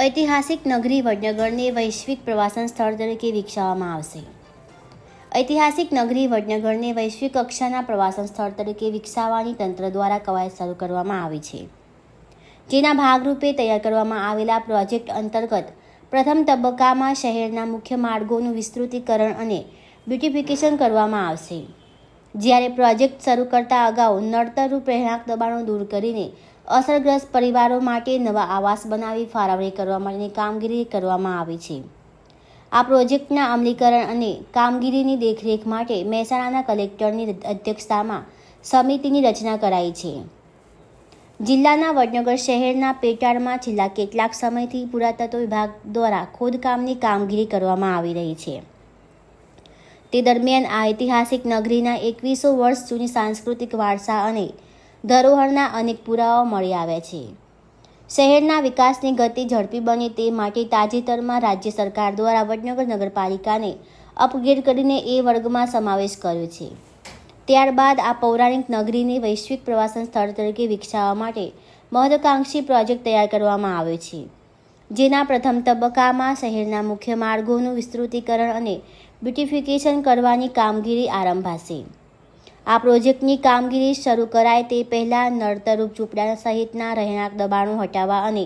ઐતિહાસિક નગરી વડનગરને વૈશ્વિક પ્રવાસન સ્થળ તરીકે વિકસાવવામાં આવશે. ઐતિહાસિક નગરી વડનગરને વૈશ્વિક કક્ષાના પ્રવાસન સ્થળ તરીકે વિકસાવવાની તંત્ર દ્વારા કવાયત શરૂ કરવામાં આવી છે. જેના ભાગરૂપે તૈયાર કરવામાં આવેલા પ્રોજેક્ટ અંતર્ગત પ્રથમ તબક્કામાં શહેરના મુખ્ય માર્ગોનું વિસ્તૃતીકરણ અને બ્યુટિફિકેશન કરવામાં આવશે. જ્યારે પ્રોજેક્ટ શરૂ કરતા અગાઉ નડતરરૂપ રહેણાંક દબાણો દૂર કરીને અસરગ્રસ્ત પરિવારો માટે નવા આવાસ બનાવી, ફાળવણી કરવા માટેની કામગીરી કરવામાં આવી છે. આ પ્રોજેક્ટના અમલીકરણ અને કામગીરીની દેખરેખ માટે મહેસાણાના કલેક્ટરની અધ્યક્ષતામાં સમિતિની રચના કરાઈ છે. જિલ્લાના વડનગર શહેરના પેટાળમાં છેલ્લા કેટલાક સમયથી પુરાતત્વ વિભાગ દ્વારા ખોદકામની કામગીરી કરવામાં આવી રહી છે. તે દરમિયાન આ ઐતિહાસિક નગરીના એકવીસો વર્ષ જૂની સાંસ્કૃતિક વારસા અને ધરોહરના અનેક પુરાવાઓ મળી આવ્યા છે. શહેરના વિકાસની ગતિ ઝડપી બને તે માટે તાજેતરમાં રાજ્ય સરકાર દ્વારા વડનગર નગરપાલિકાને અપગ્રેડ કરીને એ વર્ગમાં સમાવેશ કર્યો છે. ત્યારબાદ આ પૌરાણિક નગરીને વૈશ્વિક પ્રવાસન સ્થળ તરીકે વિકસાવવા માટે મહત્વાકાંક્ષી પ્રોજેક્ટ તૈયાર કરવામાં આવ્યો છે. જેના પ્રથમ તબક્કામાં શહેરના મુખ્ય માર્ગોનું વિસ્તૃતીકરણ અને બ્યુટિફિકેશન કરવાની કામગીરી આરંભાશે. આ પ્રોજેક્ટની કામગીરી શરૂ કરાય તે પહેલાં નડતરૂપ ઝૂંપડા સહિતના રહેણાંક દબાણો હટાવવા અને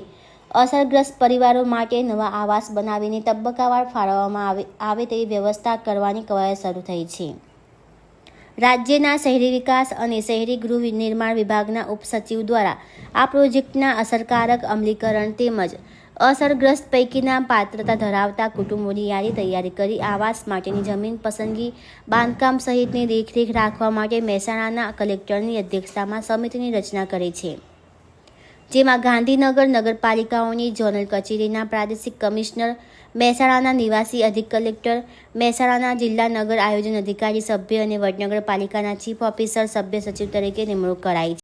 અસરગ્રસ્ત પરિવારો માટે નવા આવાસ બનાવીને તબક્કાવાર ફાળવવામાં આવે આવે તેવી વ્યવસ્થા કરવાની કવાયત શરૂ થઈ છે. રાજ્યના શહેરી વિકાસ અને શહેરી ગૃહ નિર્માણ વિભાગના ઉપસચિવ દ્વારા આ પ્રોજેક્ટના અસરકારક અમલીકરણ તેમજ અસરગ્રસ્ત પૈકીના પાત્રતા ધરાવતા કુટુંબોની યાદી તૈયારી કરી આવાસ માટેની જમીન પસંદગી, બાંધકામ સહિતની દેખરેખ રાખવા માટે મહેસાણાના કલેક્ટરની અધ્યક્ષતામાં સમિતિની રચના કરી છે. જેમાં ગાંધીનગર નગરપાલિકાઓની ઝોનલ કચેરીના પ્રાદેશિક કમિશનર, મહેસાણાના નિવાસી અધિક કલેક્ટર, મહેસાણાના જિલ્લા નગર આયોજન અધિકારી સભ્ય અને વડનગરપાલિકાના ચીફ ઓફિસર સભ્ય સચિવ તરીકે નિમણૂક કરાઈ છે.